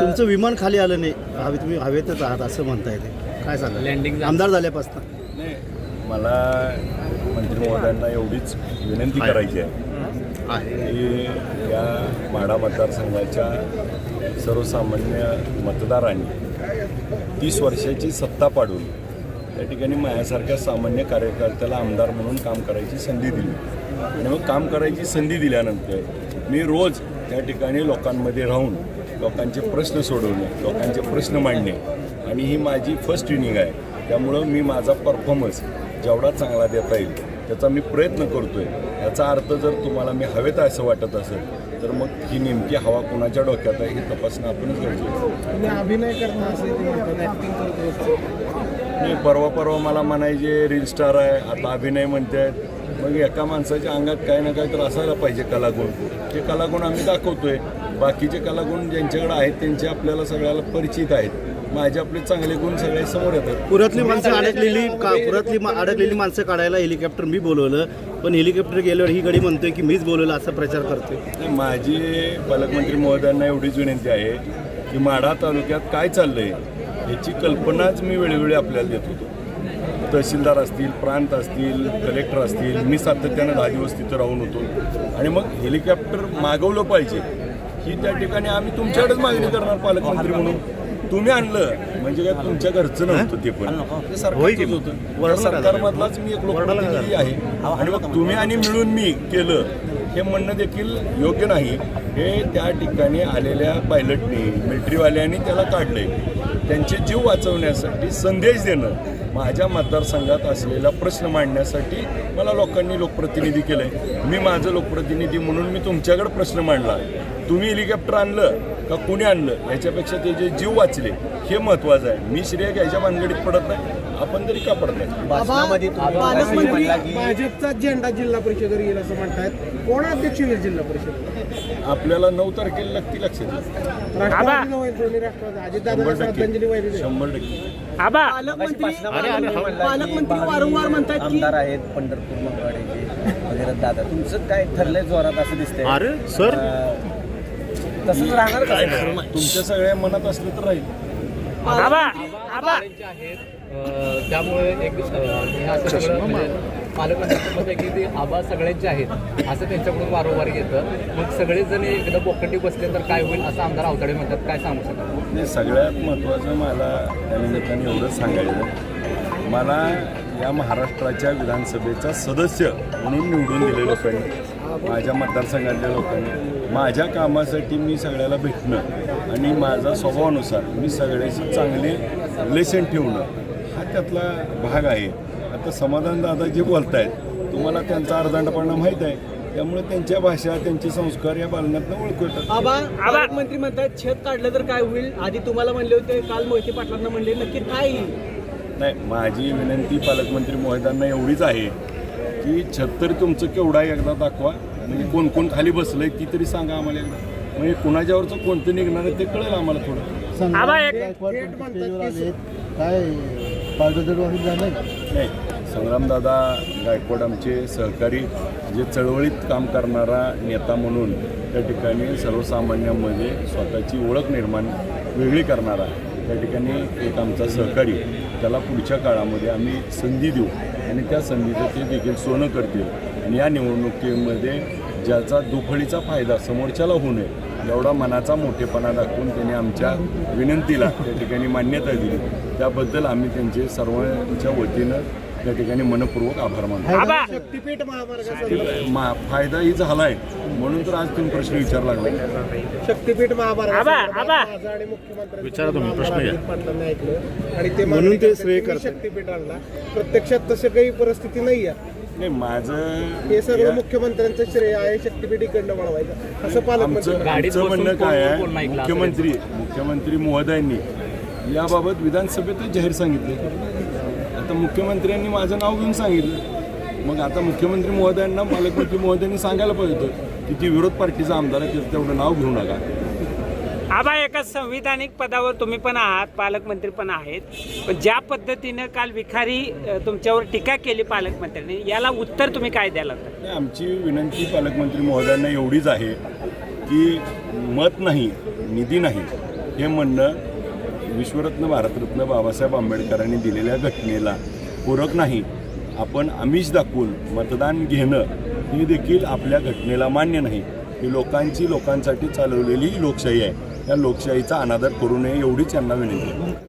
तुमचं विमान खाली आलं नाही. हवे तुम्ही हवेतच आहात असं म्हणता येते काय सांगा लँडिंग आमदार झाल्यापासून. नाही. मला मंत्री महोदयांना एवढीच विनंती करायची आहे की या माढा मतदारसंघाच्या सर्वसामान्य मतदारांनी तीस वर्षाची सत्ता पाडून त्या ठिकाणी माझ्यासारख्या सामान्य कार्यकर्त्याला आमदार म्हणून काम करायची संधी दिली. आणि मग काम करायची संधी दिल्यानंतर मी रोज त्या ठिकाणी लोकांमध्ये राहून लोकांचे प्रश्न सोडवणे लोकांचे प्रश्न मांडणे. आणि ही माझी फर्स्ट इनिंग आहे. त्यामुळं मी माझा परफॉर्मन्स जेवढा चांगला देता येईल त्याचा मी प्रयत्न करतोय. याचा अर्थ जर तुम्हाला मी हवेत आहे असं वाटत असेल तर मग ही नेमकी हवा कोणाच्या डोक्यात आहे हे तपासणं आपणच गरजेचं आहे. अभिनय करतो नाही परवा परवा मला म्हणायचे रील स्टार आहे आता अभिनय म्हणते मग एका माणसाच्या अंगात काही ना काही तर असायला पाहिजे कलागुण. ते कलागुण आम्ही दाखवतोय. बाकीचे कलागुण ज्यांच्याकडे आहेत त्यांचे आपल्याला सगळ्याला परिचित आहेत. माझे आपले चांगले गुण सगळे समोर येतात. पुरातली माणसं अडकलेली का? पुरातली अडकलेली माणसं काढायला हेलिकॉप्टर मी बोलवलं. पण हेलिकॉप्टर गेल्यावर ही गडी म्हणतोय की मीच बोलवलं असा प्रचार करतोय. माझी पालकमंत्री महोदयांना एवढीच विनंती आहे की माढा तालुक्यात काय चाललंय याची कल्पनाच मी वेळोवेळी आपल्याला देत होतो. तहसीलदार असतील प्रांत असतील कलेक्टर असतील मी सातत्यानं दहा दिवस तिथं राहून होतो. आणि मग हेलिकॉप्टर मागवलं पाहिजे ही त्या ठिकाणी आम्ही तुमच्याकडेच मागणी करणार पालकमंत्री म्हणून. तुम्ही आणलं म्हणजे काय तुमच्या घरचं नव्हतं ते पण. होतं. त्या सरकारमधलाच मी एक लोकप्रतिनिधी आहे. आणि मग तुम्ही आणि मिळून मी केलं हे म्हणणं देखील योग्य नाही. हे त्या ठिकाणी आलेल्या पायलटनी मिलिटरीवाल्यांनी त्याला काढले त्यांचे जीव वाचवण्यासाठी संदेश देणं माझ्या मतदारसंघात असलेला प्रश्न मांडण्यासाठी मला लोकांनी लोकप्रतिनिधी केलं आहे मी माझं लोकप्रतिनिधी म्हणून मी तुमच्याकडे प्रश्न मांडला. तुम्ही हेलिकॉप्टर आणलं का कोणी आणलं? याच्यापेक्षा ते जे जीव वाचले हे महत्वाचं आहे. मी श्रेय घ्यायच्या भानगडीत पडत नाही. आपण तरी का पडत नाही? पालकमंत्री भाजपचा झेंडा जिल्हा परिषदेवर येईल असं म्हणतायत. कोण अध्यक्ष होईल जिल्हा परिषद? आपल्याला नऊ तारखेला नक्की लक्षात. राष्ट्रवादी शंभर टक्के. पालकमंत्री वारंवार म्हणतात आमदार आहेत पंढरपूर मंगळवाडीचे वगैरे दादा. तुमचं काय ठरलंय जोरात असं दिसतंय? अरे सर तसंच राहणार का तुमच्या सगळ्या मनात असलं तर राहील. आबा आबा. त्यामुळे एक हे असं सगळं पालकांचं की ते आबा सगळ्यांचे आहेत. असं त्यांच्याकडून वारंवार येतं. मग सगळेच जण एकदा बोकंडी बसले तर काय होईल असं आमदार अवताडे म्हणतात. काय सांगू शकाल नाही सगळ्यात महत्त्वाचं मला त्या निमित्ताने एवढंच सांगायचं. मला या महाराष्ट्राच्या विधानसभेचा सदस्य म्हणून निवडून दिले लोकांनी माझ्या मतदारसंघातल्या लोकांनी. माझ्या कामासाठी मी सगळ्याला भेटणं आणि माझा स्वभावानुसार मी सगळ्याशी चांगले रिलेशन ठेवणं हा त्यातला भाग आहे. आता समाधान दादा जे बोलत आहेत तुम्हाला त्यांचा अर्धांडपणा माहीत आहे. त्यामुळे त्यांच्या भाषा त्यांचे संस्कार या बालनातनं ओळखू येतात पालकमंत्री म्हणतात छत काढलं तर काय होईल? आधी तुम्हाला म्हणले होते काल मोहिते पाटलांना म्हणले नक्की काय नाही माझी विनंती पालकमंत्री महोदयांना एवढीच आहे. की छत्तर तुमचं केवढं एकदा दाखवा. म्हणजे कोण कोण खाली बसलंय ती तरी सांगा आम्हाला एकदा. म्हणजे कुणाच्यावरचं कोणतं निघणार आहे ते कळेल आम्हाला थोडं. एक काय झालं नाही. संग्रामदादा गायकवाड आमचे सहकारी जे चळवळीत काम करणारा नेता म्हणून त्या ठिकाणी सर्वसामान्यांमध्ये स्वतःची ओळख निर्माण वेगळी करणारा. त्या ठिकाणी एक आमचा सहकारी त्याला पुढच्या काळामध्ये आम्ही संधी देऊ. आणि त्या संधीचं ते देखील सोनं करतील. आणि या निवडणुकीमध्ये ज्याचा दुफळीचा फायदा समोरच्याला होऊ नये एवढा मनाचा मोठेपणा दाखवून त्यांनी आमच्या विनंतीला त्या ठिकाणी मान्यता दिली. त्याबद्दल आम्ही त्यांचे सर्वांच्या वतीनं त्या ठिकाणी मनपूर्वक आभार मानतो. शक्तीपीठ महामार्गाचा मा- फायदाही झालाय. म्हणून तर आज तुम्ही प्रश्न विचार लागला शक्तीपीठ महामार्ग आणि मुख्यमंत्री विचारा तुम्ही, प्रश्न ऐकलं. आणि ते म्हणून ते श्रेय. शक्तीपीठ आणला प्रत्यक्षात तसं काही परिस्थिती नाही आहे. नाही माझं हे सर्व या- मुख्यमंत्र्यांचं श्रेय आहे शक्तीपीठ इकडनं वळवायचं. असं पालकमंत्री म्हणणं काय आहे? मुख्यमंत्री मुख्यमंत्री महोदयांनी याबाबत विधानसभेतच जाहीर सांगितले. आता मुख्यमंत्र्यांनी माझं नाव घेऊन सांगितलं. मग आता मुख्यमंत्री महोदयांना पालकमंत्री महोदयांनी सांगायला पाहिजे होतं की ती विरोध पार्टीचा आमदार आहे तेवढं नाव घेऊ नका. आबा एका संविधानिक पदावर तुम्ही पण आहात पालकमंत्री पण आहेत. पण ज्या पद्धतीनं काल विखारी तुमच्यावर टीका केली पालकमंत्र्यांनी याला उत्तर तुम्ही काय द्याल आमची विनंती पालकमंत्री महोदयांना एवढीच आहे की मत नाही निधी नाही हे म्हणणं विश्वरत्न भारतरत्न बाबासाहेब आंबेडकरांनी दिलेल्या घटनेला पूरक नाही. आपण आमिष दाखवून मतदान घेणं हे देखील आपल्या घटनेला मान्य नाही. ही लोकांची लोकांसाठी चालवलेली लोकशाही आहे. त्या लोकशाहीचा अनादर करू नये एवढीच यांना विनंती. आहे